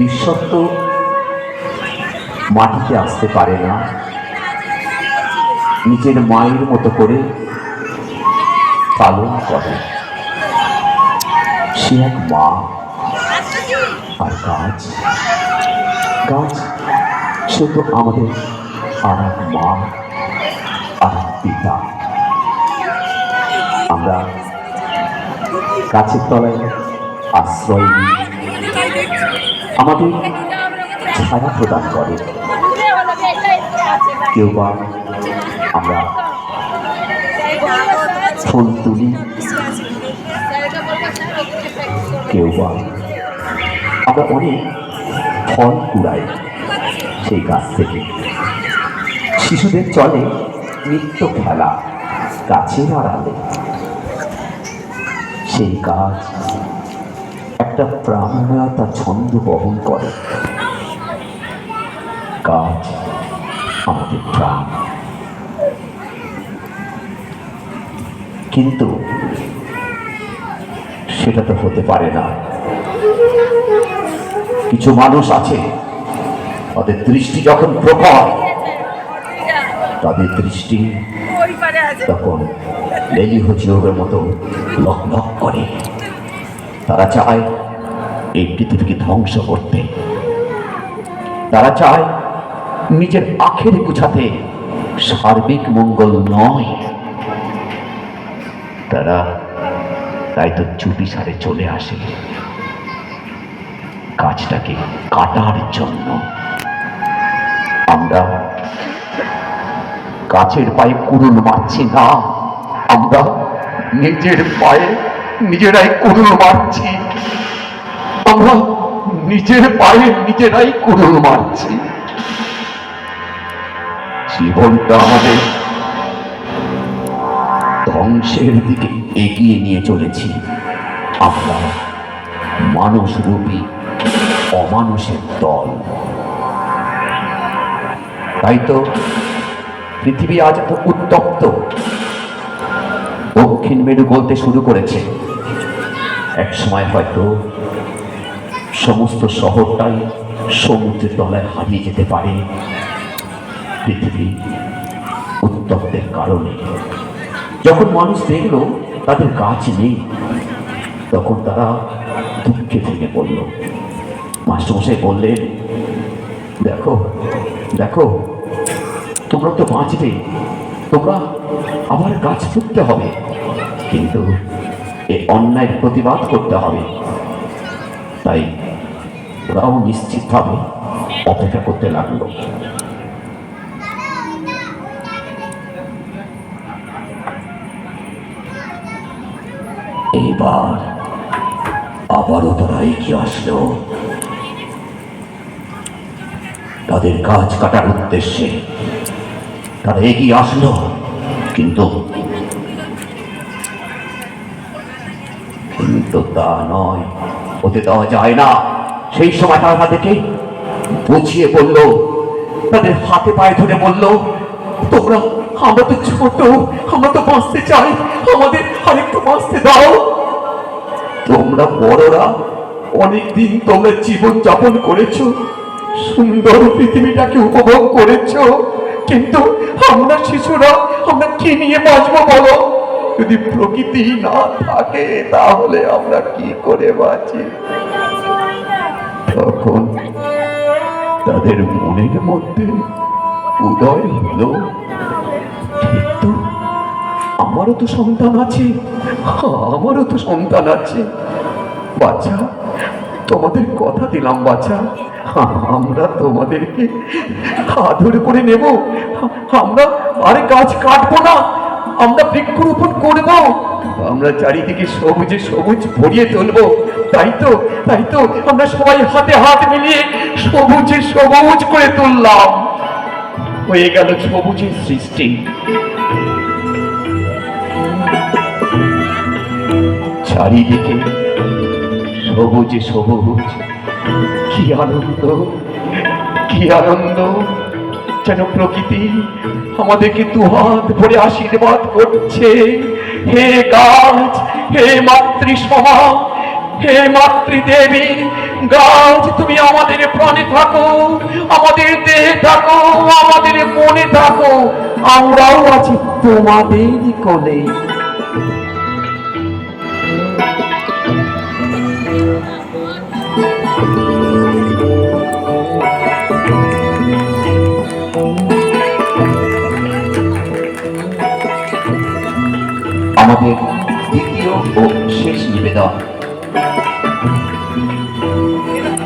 ঈশ্বর তো মাটিতে আসতে পারে না। নিজের মায়ের মতো করে পালন করে। সে এক মা। আর গাছ। গাছ, সে তো আমাদের আর এক মা, আর পিতা। আমরা গাছের তলায় আশ্রয় নিই। আমাদের ছায়া প্রদান করে। কেউ বা আমরা ফুল তুলি। কেউ বা আমরা অনেক ফল কুড়াই সেই গাছ থেকে। শিশুদের চলে নিত্য খেলা গাছের আড়ালে। সেই গাছ একটা প্রাণময়তা ছন্দ বহন করে। গাছ আমাদের প্রাণ। কিন্তু সেটা তো হতে পারে না। কিছু মানুষ আছে তাদের দৃষ্টি যখন প্রখর তাদের দৃষ্টি তখন লেলিহ জিওরের মতো লক লক করে। তারা চায় এই পৃথিবীকে ধ্বংস করতে। তারা চায় নিজের আখের গুছাতে সার্বিক মঙ্গল নয়। তারা তাই তো চুপি সারে চলে আসে। গাছটাকে কাটার জন্য। আমরা গাছের পায়ে কুড়ুল মারছি না। আমরা নিজের পায়ে নিজেরাই কুড়ুল মারছি। আমরা নিজের পায়ে নিজেরাই কুড়ুল মারছি। জীবনটা আমাদের ধ্বংসের দিকে এগিয়ে নিয়ে চলেছি। আমরা মানুষ রূপী অমানুষের দল। তাই তো পৃথিবী আজ উত্তপ্ত। দক্ষিণ মেরু বলতে শুরু করেছে। এক সময় হয়তো সমস্ত শহরটাই সমুদ্রের তলায় হারিয়ে যেতে পারে। পৃথিবী উত্তপ্তের কারণে। যখন মানুষ দেখল তাদের গাছ নেই, তখন তারা দুঃখে ভেঙে পড়ল। মাস্টারমশাই বললেন, দেখো দেখো, তোমরা তো বাঁচবে, তোমরা আবার গাছ পুঁততে হবে। কিন্তু এ অন্যায় প্রতিবাদ করতে হবে। তাই ওরাও নিশ্চিতভাবে অপেক্ষা করতে লাগল। এইবার আবারও তারা এগিয়ে আসলো। তাদের কাজ কাটার উদ্দেশ্যে তারা এগিয়ে আসলো, কিন্তু কিন্তু তা নয় হতে দেওয়া যায় না। সেই সময় তারা তাদেরকে বুঝিয়ে বলল, তাদের হাতে পায়ে ধরে বলল, তোমরা আমরা তো ছোট, আমরা তো বাঁচতে চাই। আমাদের আরেকটু বাঁচতে দাও। তোমরা বড়রা, অনেকদিন তোমরা জীবন যাপন করেছ, সুন্দর পৃথিবীটাকে উপভোগ করেছ। কিন্তু আমরা শিশুরা, আমরা কি নিয়ে বাঁচবো বলো? যদি প্রকৃতি না থাকে, তাহলে আমরা কি করে বাঁচি? তখন তাদের মনের মধ্যে উদয় হলো ঠিক তো আমারও তো সন্তান আছে। আমারও তো সন্তান আছে। বাচ্চা তোমাদের কথা দিলাম বাচ্চা আমরা তোমাদেরকে আদর করে নেব। আমরা আরে গাছ কাটবো না। আমরা বৃক্ষরোপণ করব। আমরা চারিদিকে সবুজে সবুজ ভরিয়ে তুলবো। তাই তো তাই তো আমরা সবাই হাতে হাত মিলিয়ে সবুজে সবুজ করে তুললাম। হয়ে গেল সবুজের সৃষ্টি। চারিদিকে সবুজে সবুজ। কি আনন্দ কি আনন্দ। যেন প্রকৃতি আমাদেরকে দুহাত ভরে আশীর্বাদ করছে। হে গাছ, হে মাতৃ সভা হে মাতৃদেবী, গাছ, তুমি আমাদের প্রাণে থাকো, আমাদের দেহে থাকো, আমাদের মনে থাকো। আমরাও আছি তোমাদেরই কোলে আমাদের দ্বিতীয় ও শেষ নিবেদন